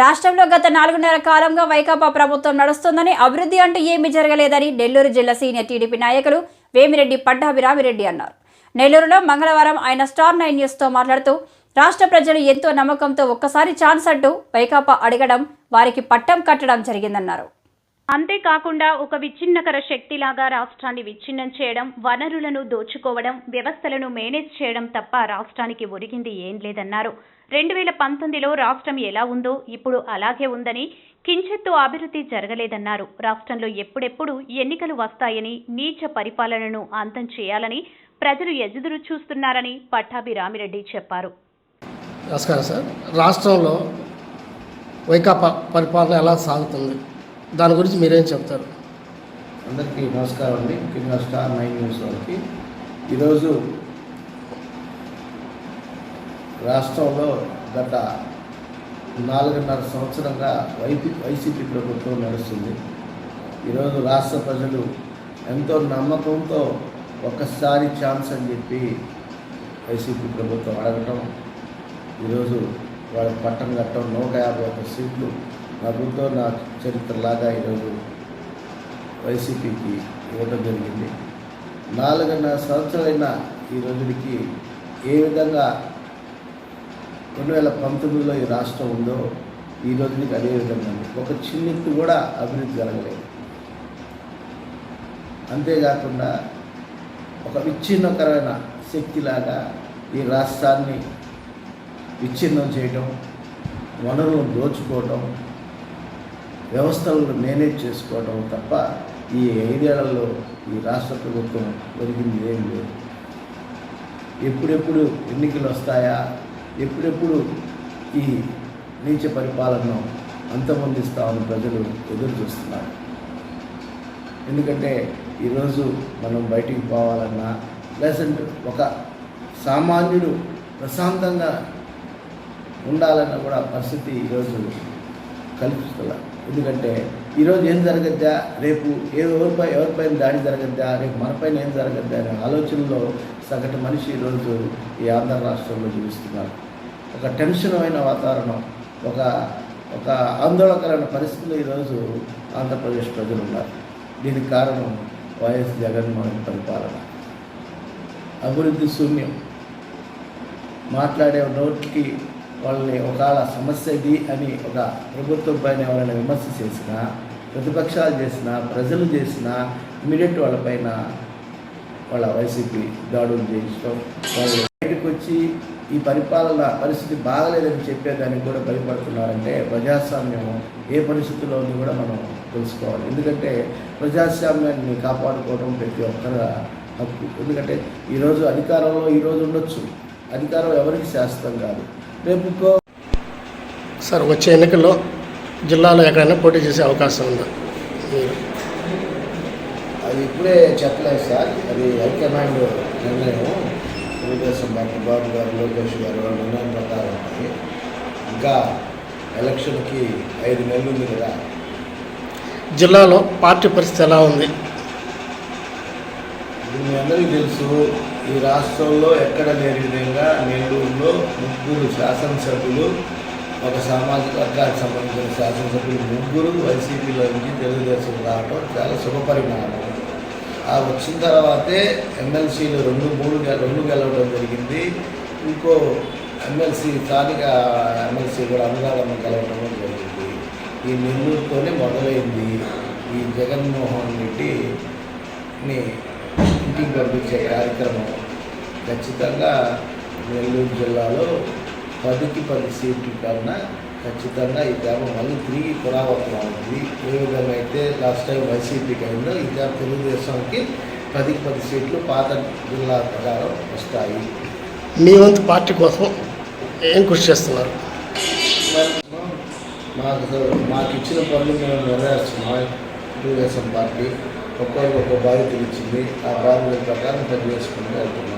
రాష్ట్రంలో గత నాలుగున్నర కాలంగా వైకాపా ప్రభుత్వం నడుస్తుందని అభివృద్ధి అంటూ ఏమీ జరగలేదని నెల్లూరు జిల్లా సీనియర్ టీడీపీ నాయకులు వేమిరెడ్డి పట్టాభిరామిరెడ్డి అన్నారు. నెల్లూరులో మంగళవారం ఆయన స్టార్ నైన్ న్యూస్తో మాట్లాడుతూ రాష్ట్ర ప్రజలు ఎంతో నమ్మకంతో ఒక్కసారి ఛాన్స్ అంటూ వైకాపా అడగడం వారికి పట్టం కట్టడం జరిగిందన్నారు. అంతేకాకుండా ఒక విచ్ఛిన్నకర శక్తిలాగా రాష్ట్రాన్ని విచ్ఛిన్నం చేయడం వనరులను దోచుకోవడం వ్యవస్థలను మేనేజ్ చేయడం తప్ప రాష్ట్రానికి ఒరిగింది ఏం లేదన్నారు. రెండు వేల పంతొమ్మిదిలో రాష్ట్రం ఎలా ఉందో ఇప్పుడు అలాగే ఉందని కించెత్తు అభివృద్ధి జరగలేదన్నారు. రాష్ట్రంలో ఎప్పుడెప్పుడు ఎన్నికలు వస్తాయని నీచ పరిపాలనను అంతం చేయాలని ప్రజలు ఎదురు చూస్తున్నారని పట్టాభి రామిరెడ్డి చెప్పారు. నమస్కారం సార్. రాష్ట్రంలో వైకాపా పరిపాలన ఎలా సాగుతుంది? దాని గురించి మీరేం చెప్తారు? అందరికీ నమస్కారం అండి. ముఖ్యంగా స్టార్ నైన్ న్యూస్ వాళ్ళకి. ఈరోజు రాష్ట్రంలో గత నాలుగున్నర సంవత్సరంగా వైపీ వైసీపీ ప్రభుత్వం నడుస్తుంది. ఈరోజు రాష్ట్ర ప్రజలు ఎంతో నమ్మకంతో ఒక్కసారి ఛాన్స్ అని చెప్పి వైసీపీ ప్రభుత్వం అడగటం ఈరోజు వాళ్ళ పట్టం కట్టడం నూట యాభై ఒక్క సీట్లు ప్రభుత్వం నా చరిత్రలాగా ఈరోజు వైసీపీకి ఇవ్వడం జరిగింది. నాలుగున్నర సంవత్సరాలైన ఈ రోజుకి ఏ విధంగా రెండు వేల పంతొమ్మిదిలో ఈ రాష్ట్రం ఉందో ఈ రోజుకి అదే విధంగా ఉంది. ఒక చిన్నెత్తు కూడా అభివృద్ధి జరగలేదు. అంతేకాకుండా ఒక విచ్ఛిన్నకరమైన శక్తిలాగా ఈ రాష్ట్రాన్ని విచ్ఛిన్నం చేయటం వనరులను దోచుకోవటం వ్యవస్థలను మేనేజ్ చేసుకోవడం తప్ప ఈ ఐదేళ్ళలో ఈ రాష్ట్ర ప్రభుత్వం ఒరిగింది ఏం లేదు. ఎప్పుడెప్పుడు ఎన్నికలు వస్తాయా ఎప్పుడెప్పుడు ఈ నీచ పరిపాలనను అంతమొందిస్తామని ప్రజలు ఎదురు చూస్తున్నారు ఎందుకంటే ఈరోజు మనం బయటికి పోవాలన్నా లేదంటే ఒక సామాన్యుడు ప్రశాంతంగా ఉండాలన్న కూడా పరిస్థితి ఈరోజు కల్పిస్తున్నారు. ఎందుకంటే ఈరోజు ఏం జరగద్దా? రేపు ఏ ఎవరిపై ఎవరిపైన దాడి జరగద్దా? రేపు మనపైన ఏం జరగద్దా అనే ఆలోచనలో సగటు మనిషి ఈరోజు ఈ ఆంధ్ర రాష్ట్రంలో జీవిస్తున్నారు. ఒక టెన్షన్ అయిన వాతావరణం ఒక ఒక ఆందోళనకరమైన పరిస్థితులు ఈరోజు ఆంధ్రప్రదేశ్ ప్రజలు ఉన్నారు దీనికి కారణం వైఎస్ జగన్మోహన్ పరిపాలన. అభివృద్ధి శూన్యం. మాట్లాడే నోటికి వాళ్ళని ఒకవేళ సమస్య ఇది అని ఒక ప్రభుత్వం పైన ఎవరైనా విమర్శ చేసినా ప్రతిపక్షాలు చేసినా ప్రజలు చేసినా ఇమీడియట్ వాళ్ళపైన వాళ్ళ వైసీపీ దాడులు చేయించడం వాళ్ళు బయటకు వచ్చి ఈ పరిపాలన పరిస్థితి బాగలేదని చెప్పేదానికి కూడా భయపడుతున్నారంటే ప్రజాస్వామ్యం ఏ పరిస్థితుల్లో ఉంది కూడా మనం తెలుసుకోవాలి. ఎందుకంటే ప్రజాస్వామ్యాన్ని కాపాడుకోవడం ప్రతి ఒక్కరి హక్కు. ఎందుకంటే ఈరోజు అధికారంలో ఈరోజు ఉండొచ్చు. అధికారం ఎవరికి శాశ్వతం కాదు. రేపు సార్ వచ్చే ఎన్నికల్లో జిల్లాలో ఎక్కడైనా పోటీ చేసే అవకాశం ఉందా? అది ఇప్పుడే చెప్పలేదు సార్. అది హైకమాండ్ నిర్ణయం. తెలుగుదేశం పార్టీ బాబు గారు లోకేష్ గారు వాళ్ళ నిర్ణయం ప్రకారం ఇంకా ఎలక్షన్కి ఐదు నెలలు ఉంది కదా. జిల్లాలో పార్టీ పరిస్థితి ఎలా ఉంది? మీ అందరికీ తెలుసు ఈ రాష్ట్రంలో ఎక్కడ లేని విధంగా నెల్లూరులో ముగ్గురు శాసనసభ్యులు ఒక సామాజిక వర్గానికి సంబంధించిన శాసనసభ్యులు ముగ్గురు వైసీపీలో నుంచి తెలుగుదేశం రావడం చాలా శుభపరిణామం ఆ వచ్చిన తర్వాతే ఎమ్మెల్సీలు రెండు మూడు రెండు గెలవడం జరిగింది. ఇంకో ఎమ్మెల్సీ స్థానిక ఎమ్మెల్సీ కూడా అనురాధమ్మ గెలవడం జరిగింది. ఈ నెల్లూరుతోనే మొదలైంది ఈ జగన్మోహన్ రెడ్డిని ఇంటికి పంపించే కార్యక్రమం ఖచ్చితంగా నెల్లూరు జిల్లాలో పదికి పది సీట్ల కన్నా ఖచ్చితంగా ఈ తేమ మళ్ళీ తిరిగి పునరావృతం అవుతుంది. ఏ విధంగా అయితే లాస్ట్ టైం వైసీపీకి అయిందో ఈ తేమ తెలుగుదేశంకి పదికి పది సీట్లు పాత జిల్లా ప్రకారం వస్తాయి. మీ వంతు పార్టీ కోసం ఏం కృషి చేస్తున్నారు? మాకు మాకు ఇచ్చిన పనులు మేము నెరవేరుస్తున్నాం. తెలుగుదేశం పార్టీ ఒక్కొక్కరికి ఒక్కొక్క బాధ్యతలు ఇచ్చింది. ఆ బాధ్యతల ప్రకారం పనిచేసుకుంటూ వెళ్తున్నాం.